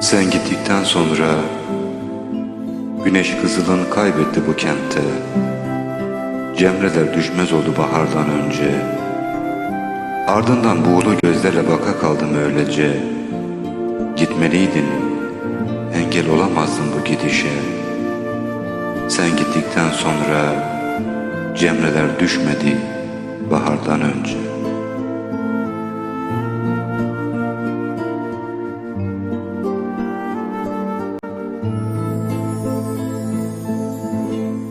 Sen gittikten sonra Güneş kızılını kaybetti bu kentte. Cemreler düşmez oldu bahardan önce. Ardından buğulu gözlerle baka kaldım öylece. Gitmeliydin Engel olamazdın bu gidişe. Sen gittikten sonra Cemreler düşmedi bahardan önce.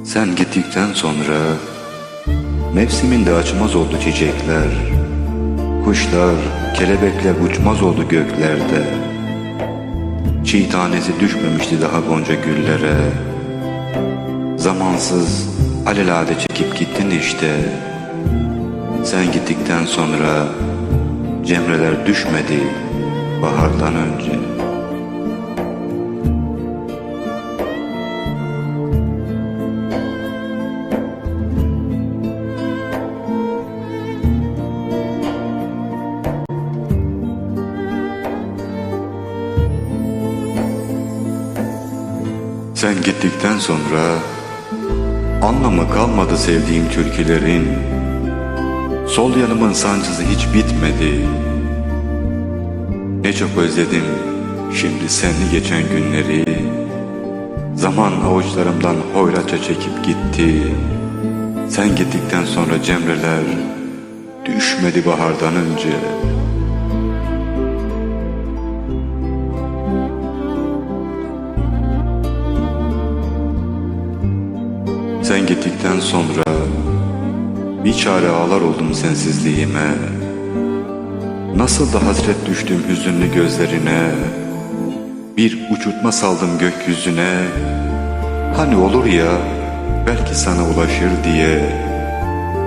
Sen gittikten sonra Mevsiminde açmaz oldu çiçekler Kuşlar, kelebekler uçmaz oldu göklerde. Çiğ tanesi düşmemişti daha gonca güllere. Zamansız alelade çekip gittin işte Sen gittikten sonra Cemreler düşmedi bahardan önce Sen gittikten sonra anlamı kalmadı sevdiğim türkülerin. Sol yanımın sancısı hiç bitmedi. Ne çok özledim şimdi senli geçen günleri. Zaman avuçlarımdan hoyratça çekip gitti. Sen gittikten sonra cemreler düşmedi bahardan önce. Sen gittikten sonra bir çare ağlar oldum sensizliğime. Nasıl da hasret düştüm hüzünlü gözlerine. Bir uçurtma saldım gökyüzüne. Hani olur ya belki sana ulaşır diye.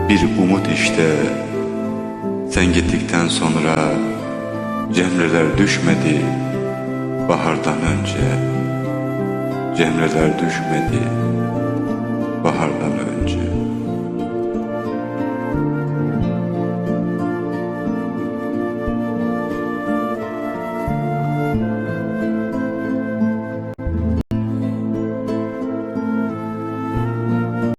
Bir umut işte. Sen gittikten sonra cemreler düşmedi bahardan önce. Cemreler düşmedi bahardan önce.